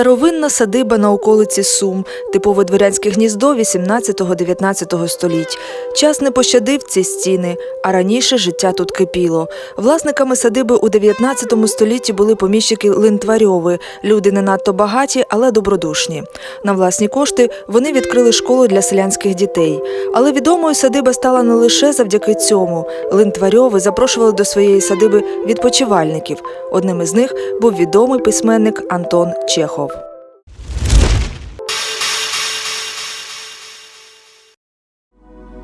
Старовинна садиба на околиці Сум, типове дворянське гніздо 18-19 століть. Час не пощадив ці стіни, а раніше життя тут кипіло. Власниками садиби у 19 столітті були поміщики Линтварьови, люди не надто багаті, але добродушні. На власні кошти вони відкрили школу для селянських дітей. Але відомою садиба стала не лише завдяки цьому. Линтварьови запрошували до своєї садиби відпочивальників. Одним із них був відомий письменник Антон Чехов.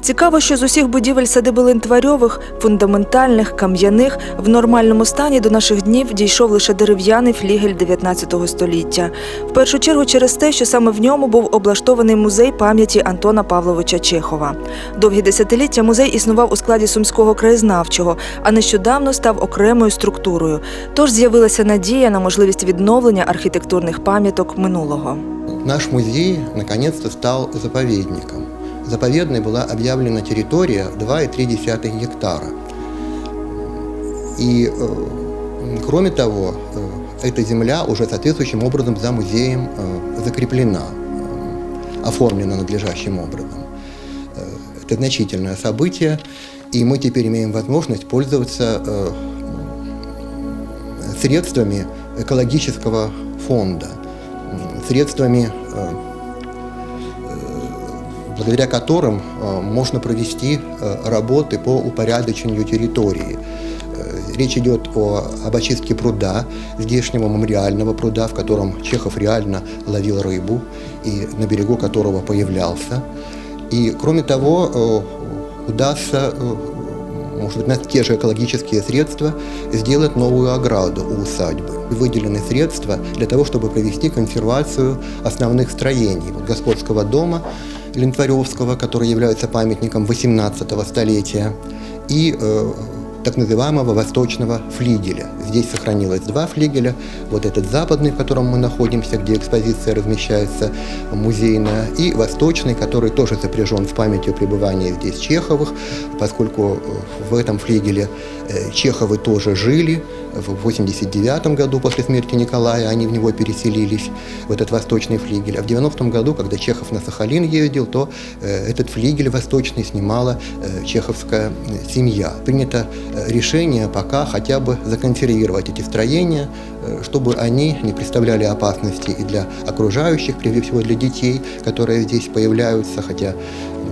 Цікаво, що з усіх будівель садиби Линтварьових, фундаментальних, кам'яних, в нормальному стані до наших днів дійшов лише дерев'яний флігель 19 століття. В першу чергу через те, що саме в ньому був облаштований музей пам'яті Антона Павловича Чехова. Довгі десятиліття музей існував у складі сумського краєзнавчого, а нещодавно став окремою структурою. Тож з'явилася надія на можливість відновлення архітектурних пам'яток минулого. Наш музей наконец-то стал заповедником. Заповедной была объявлена территория 2,3 гектара. И, э, кроме того, э, эта земля уже соответствующим образом за музеем э, закреплена, оформлена надлежащим образом. Это значительное событие, и мы теперь имеем возможность пользоваться средствами экологического фонда, средствами, благодаря которым э, можно провести э, работы по упорядочению территории. Э, Речь идет о, об очистке пруда, здешнего мемориального пруда, в котором Чехов реально ловил рыбу и на берегу которого появлялся. И кроме того, удастся, может быть, на те же экологические средства сделать новую ограду у усадьбы. Выделены средства для того, чтобы провести консервацию основных строений вот господского дома Лентваревского, который является памятником 18 столетия, и э, так называемого восточного флигеля. Здесь сохранилось два флигеля. Вот этот западный, в котором мы находимся, где экспозиция размещается музейная, и восточный, который тоже запряжен в память о пребывании здесь Чеховых, поскольку э, в этом флигеле э, Чеховы тоже жили. В 89 году после смерти Николая они в него переселились, в этот восточный флигель. А в 90 году, когда Чехов на Сахалин ездил, то э, этот флигель восточный снимала э, чеховская э, семья. Принято э, решение пока хотя бы законсервировать эти строения, чтобы они не представляли опасности и для окружающих, прежде всего для детей, которые здесь появляются, хотя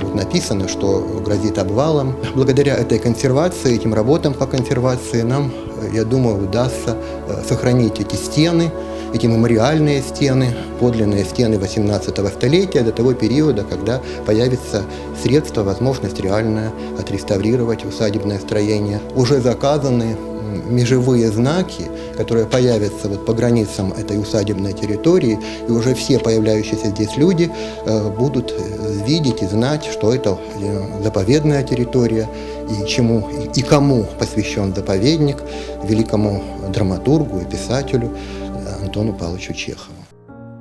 вот написано, что грозит обвалом. Благодаря этой консервации, этим работам по консервации нам, я думаю, удастся э, сохранить эти стены, эти мемориальные стены, подлинные стены 18 столетия до того периода, когда появится средство, возможность реально отреставрировать усадебное строение. Уже заказаны межевые знаки, которые появятся вот по границам этой усадебной территории, и уже все появляющиеся здесь люди э, будут видеть и знать, что это э, заповедная территория, и чему и кому посвящен заповедник, великому драматургу и писателю э, Антону Павловичу Чехову.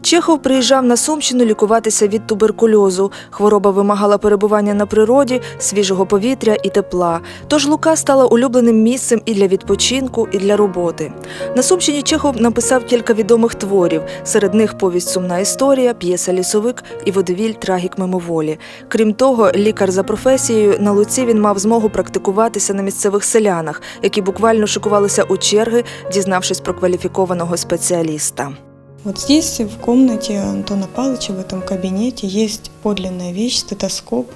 Чехов приїжджав на Сумщину лікуватися від туберкульозу. Хвороба вимагала перебування на природі, свіжого повітря і тепла. Тож Лука стала улюбленим місцем і для відпочинку, і для роботи. На Сумщині Чехов написав кілька відомих творів. Серед них повість Сумна історія, п'єса Лісовик і водовіль Трагік мимоволі. Крім того, лікар за професією на Луці він мав змогу практикуватися на місцевих селянах, які буквально шикувалися у черги, дізнавшись про кваліфікованого спеціаліста. Вот здесь, в комнате Антона Павловича, в этом кабинете, есть подлинная вещь, стетоскоп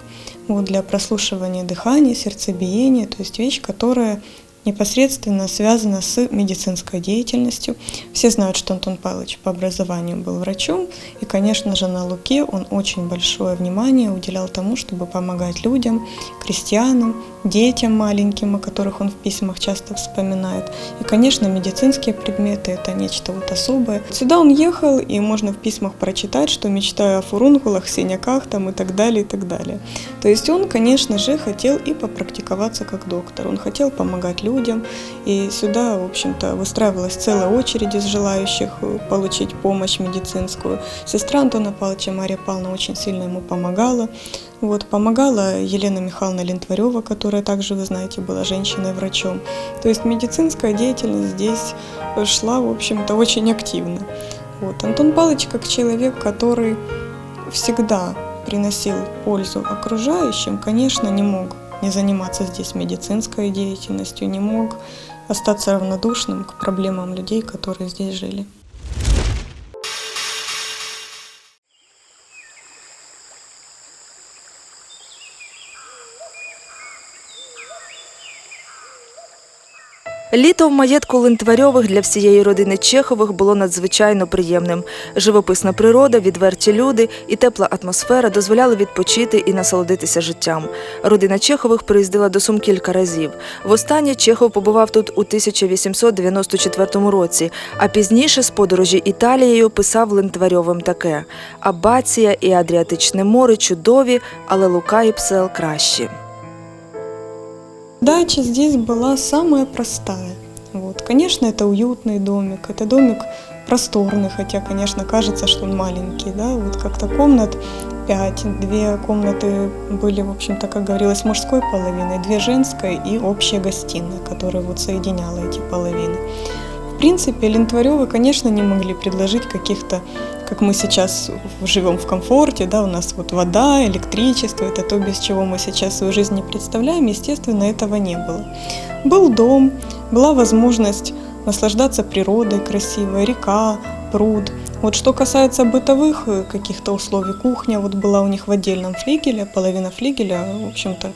вот, для прослушивания дыхания, сердцебиения, то есть вещь, которая непосредственно связана с медицинской деятельностью. Все знают, что Антон Павлович по образованию был врачом, и, конечно же, на Луке он очень большое внимание уделял тому, чтобы помогать людям, крестьянам, детям маленьким, о которых он в письмах часто вспоминает. И, конечно, медицинские предметы – это нечто вот особое. Сюда он ехал, и можно в письмах прочитать, что мечтая о фурункулах, синяках там и так далее, и так далее. То есть он, конечно же, хотел и попрактиковаться как доктор. Он хотел помогать людям, и сюда, в общем-то, выстраивалась целая очередь из желающих получить помощь медицинскую. Сестра Антона Павловича Мария Павловна очень сильно ему помогала. Вот, помогала Елена Михайловна Лентварева, которая также, вы знаете, была женщиной-врачом. То есть медицинская деятельность здесь шла, в общем-то, очень активно. Вот. Антон Павлович как человек, который всегда приносил пользу окружающим, конечно, не мог не заниматься здесь медицинской деятельностью, не мог остаться равнодушным к проблемам людей, которые здесь жили. Літо в маєтку Лентварьових для всієї родини Чехових було надзвичайно приємним. Живописна природа, відверті люди і тепла атмосфера дозволяли відпочити і насолодитися життям. Родина Чехових приїздила до Сум кілька разів. Востаннє Чехов побував тут у 1894 році, а пізніше з подорожі Італією писав Лентварьовим таке: Абація і Адріатичне море чудові, але Лука і Псел кращі. Дача здесь была самая простая. Вот. Конечно, это уютный домик, это домик просторный, хотя, конечно, кажется, что он маленький, да, вот как-то комнат пять, две комнаты были, в общем-то, как говорилось, мужской половиной, две женской и общая гостиная, которая вот соединяла эти половины. В принципе, Лентваревы, конечно, не могли предложить каких-то, как мы сейчас живем в комфорте, да, у нас вот вода, электричество, это то, без чего мы сейчас свою жизнь не представляем, естественно, этого не было. Был дом, была возможность наслаждаться природой красивой, река, пруд. Вот что касается бытовых э, каких-то условий, кухня вот была у них в отдельном флигеле, половина флигеля, в общем-то,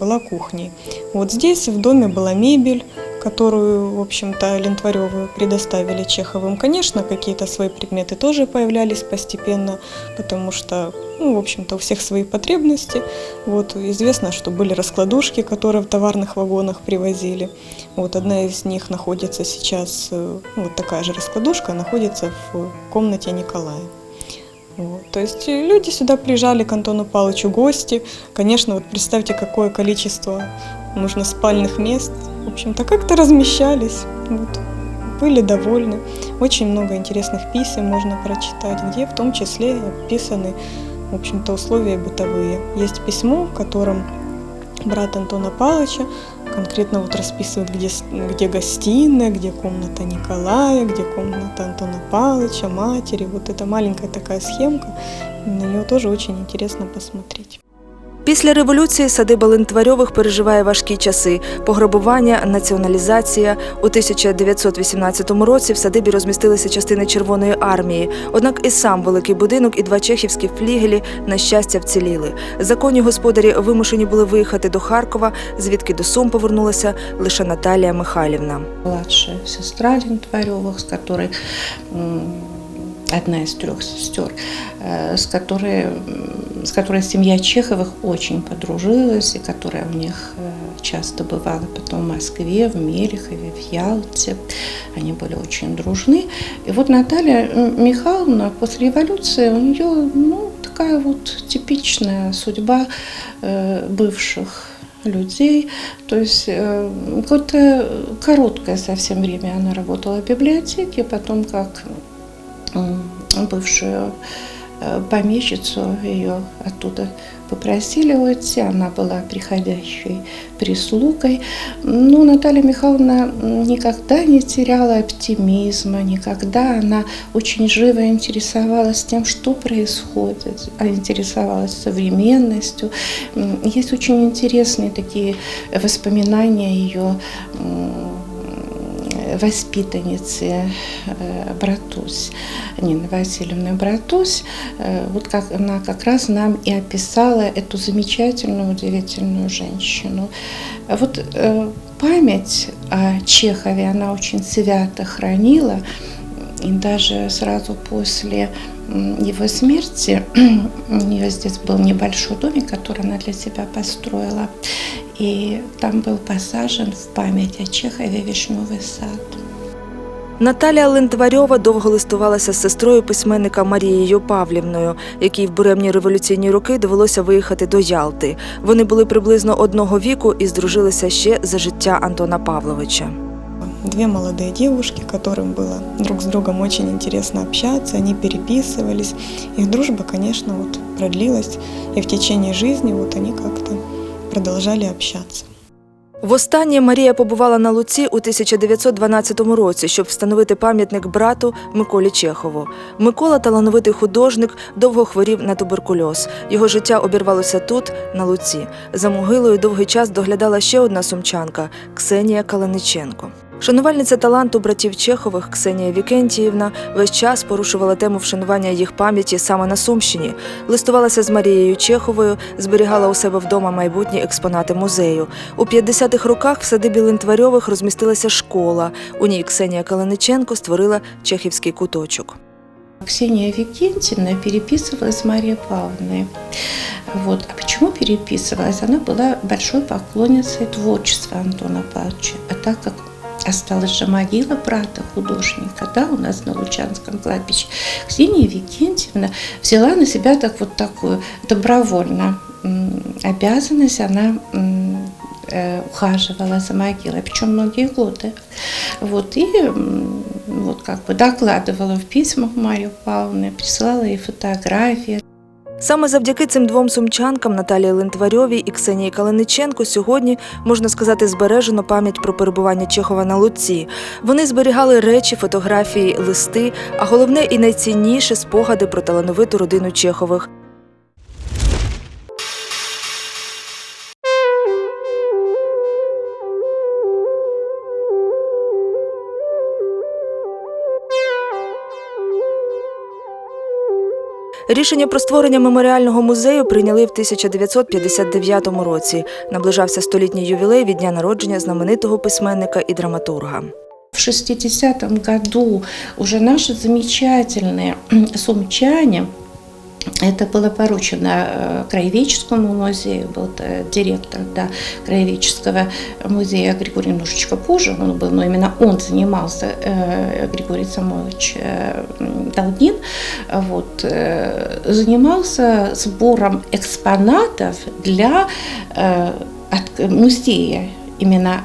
была кухней. Вот здесь в доме была мебель, которую, в общем-то, Лентваревы предоставили Чеховым. Конечно, какие-то свои предметы тоже появлялись постепенно, потому что, ну, в общем-то, у всех свои потребности. Вот известно, что были раскладушки, которые в товарных вагонах привозили. Вот одна из них находится сейчас, э, вот такая же раскладушка, находится в комнате Николая. Вот. То есть э, люди сюда приезжали к Антону Павловичу гости. Конечно, вот представьте, какое количество нужно спальных мест. В общем-то, как-то размещались. Вот. Были довольны. Очень много интересных писем можно прочитать, где в том числе описаны, в общем-то, условия бытовые. Есть письмо, в котором брат Антона Павловича конкретно вот расписывает, где, где гостиная, где комната Николая, где комната Антона Павловича, матери. Вот это маленькая такая схемка. На нее тоже очень интересно посмотреть. Після революції садиба Лентварьових переживає важкі часи: пограбування, націоналізація. У 1918 році в садибі розмістилися частини Червоної армії. Однак і сам великий будинок, і два чехівські флігелі на щастя вціліли. Законні господарі вимушені були виїхати до Харкова, звідки до Сум повернулася лише Наталія Михайлівна. младшая сестра с которой м, одна из трех сестер, э, с которой, с которой семья Чеховых очень подружилась, и которая у них э, часто бывала потом в Москве, в Мелехове, в Ялте. Они были очень дружны. И вот Наталья м, Михайловна после революции, у нее ну, такая вот типичная судьба э, бывших людей. То есть э, какое-то короткое совсем время она работала в библиотеке, потом как бывшую э, помещицу ее оттуда попросили уйти, она была приходящей прислугой. Но Наталья Михайловна никогда не теряла оптимизма, никогда она очень живо интересовалась тем, что происходит, а интересовалась современностью. Есть очень интересные такие воспоминания ее воспитанницы э, Братусь, Нины Васильевны Братусь, э, вот как она как раз нам и описала эту замечательную, удивительную женщину. Вот э, память о Чехове она очень свято хранила, и даже сразу после его смерти у нее здесь был небольшой домик, который она для себя построила. И там был посажен в память о Чехове вишневый сад. Наталія Лентварьова довго листувалася з сестрою письменника Марією Павлівною, якій в буремні революційні роки довелося виїхати до Ялти. Вони були приблизно одного віку і здружилися ще за життя Антона Павловича. Две молодые девушки, которым было друг с другом очень интересно общаться, они переписывались. Их дружба, конечно, вот продлилась, и в течение жизни вот они как-то продолжали общаться. Востаннє Марія побувала на Луці у 1912 році, щоб встановити пам'ятник брату Миколі Чехову. Микола талановитий художник, довго хворів на туберкульоз. Його життя обірвалося тут, на Луці. За могилою довгий час доглядала ще одна сумчанка Ксенія Калиниченко. Шанувальниця таланту братів Чехових Ксенія Вікентіївна весь час порушувала тему вшанування їх пам'яті саме на Сумщині. Листувалася з Марією Чеховою, зберігала у себе вдома майбутні експонати музею. У 50-х роках в садибі Линтварьових розмістилася школа. У ній Ксенія Калиниченко створила чехівський куточок. Ксения Викентьевна переписывалась с Марией Павловной. Вот. А почему переписывалась? Она была большой поклонницей творчества Антона Павловича. А так как осталась же могила брата художника, да, у нас на Лучанском кладбище, Ксения Викентьевна взяла на себя так вот такую добровольно обязанность, она э, ухаживала за могилой, причем многие годы. Вот, и вот как бы докладывала в письмах Марию Павловне, присылала ей фотографии. Саме завдяки цим двом сумчанкам Наталії Лентварьовій і Ксенії Калиниченко сьогодні, можна сказати, збережено пам'ять про перебування Чехова на Луці. Вони зберігали речі, фотографії, листи, а головне і найцінніше спогади про талановиту родину Чехових. Рішення про створення меморіального музею прийняли в 1959 році. Наближався столітній ювілей від дня народження знаменитого письменника і драматурга. В 60-м году уже наши замечательные сумчане, это было поручено э, Краеведческому музею, был э, директор да, Краеведческого музея Григорий немножечко позже он был, но именно он занимался, э, Григорий Самойлович м, Долгин, вот, занимался сбором экспонатов для музея именно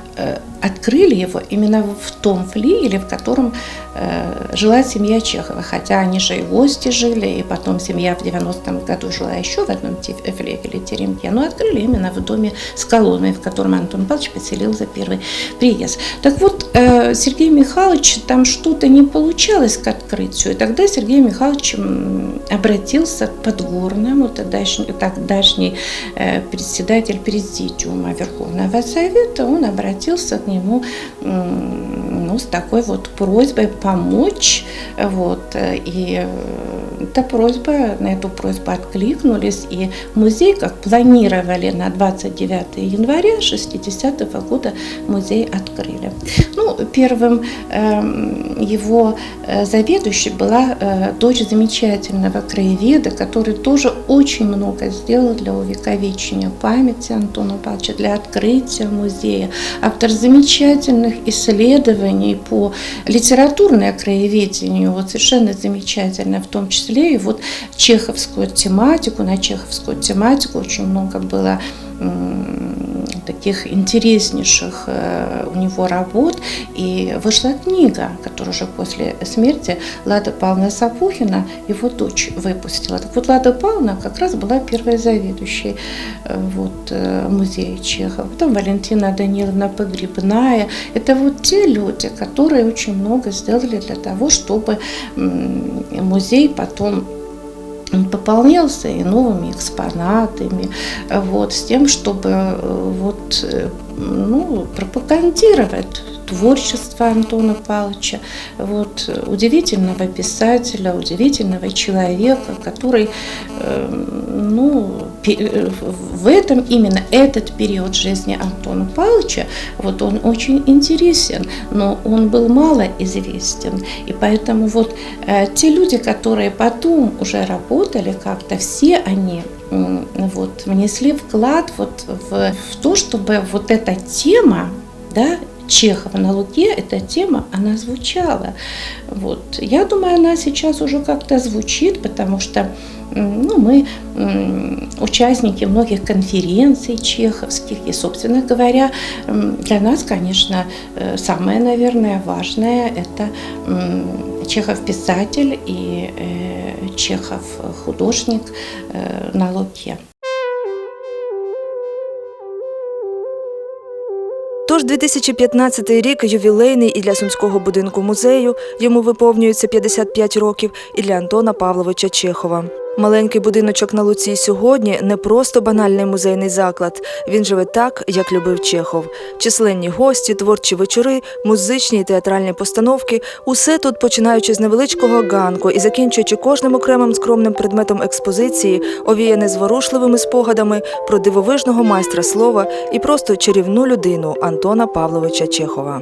открыли его именно в том флигеле, в котором э, жила семья Чехова. Хотя они же и гости жили, и потом семья в 90-м году жила еще в одном те- флигеле теремке, но открыли именно в доме с колонной, в котором Антон Павлович поселил за первый приезд. Так вот, э, Сергей Михайлович там что-то не получалось к открытию, и тогда Сергей Михайлович обратился к Подгорному, тогдашний, тогдашний э, председатель президиума Верховного Совета, он обратился к нему ну, с такой вот просьбой помочь. Вот, э, и э, эта просьба, на эту просьбу откликнулись, и музей, как планировали на 29 января 60 года, музей открыли. Ну, первым эм, его э, заведующей была дочь замечательного краеведа, который тоже очень много сделал для увековечения памяти Антона Павловича, для открытия музея. Автор замечательных исследований по литературное краеведению, вот совершенно замечательно, в том числе и вот чеховскую тематику, на чеховскую тематику очень много было таких интереснейших э, у него работ. И вышла книга, которую уже после смерти Лада Павловна Сапухина, его дочь, выпустила. Так вот, Лада Павловна как раз была первой заведующей э, вот, э, музея Чехова. Потом Валентина Даниловна Погребная. Это вот те люди, которые очень много сделали для того, чтобы музей потом он пополнялся и новыми экспонатами, вот, с тем, чтобы э, вот, э, ну, пропагандировать творчество Антона Павловича, вот, удивительного писателя, удивительного человека, который, э, ну, в этом именно этот период жизни Антона Павловича, вот он очень интересен, но он был мало известен, и поэтому вот э, те люди, которые потом уже работали как-то, все они вот, внесли вклад вот в, в то, чтобы вот эта тема, да, Чехова на Луке, эта тема, она звучала. Вот. Я думаю, она сейчас уже как-то звучит, потому что ну, мы участники многих конференций чеховских, и, собственно говоря, для нас, конечно, э, самое, наверное, важное – это Чехов писатель и э, Чехов художник э, на Луке. Тож 2015 рік ювілейний і для сумського будинку музею йому виповнюється 55 років, і для Антона Павловича Чехова. Маленький будиночок на Луці сьогодні не просто банальний музейний заклад. Він живе так, як любив Чехов. Численні гості, творчі вечори, музичні і театральні постановки усе тут, починаючи з невеличкого ганку і закінчуючи кожним окремим скромним предметом експозиції, овіяне зворушливими спогадами про дивовижного майстра слова і просто чарівну людину Антона Павловича Чехова.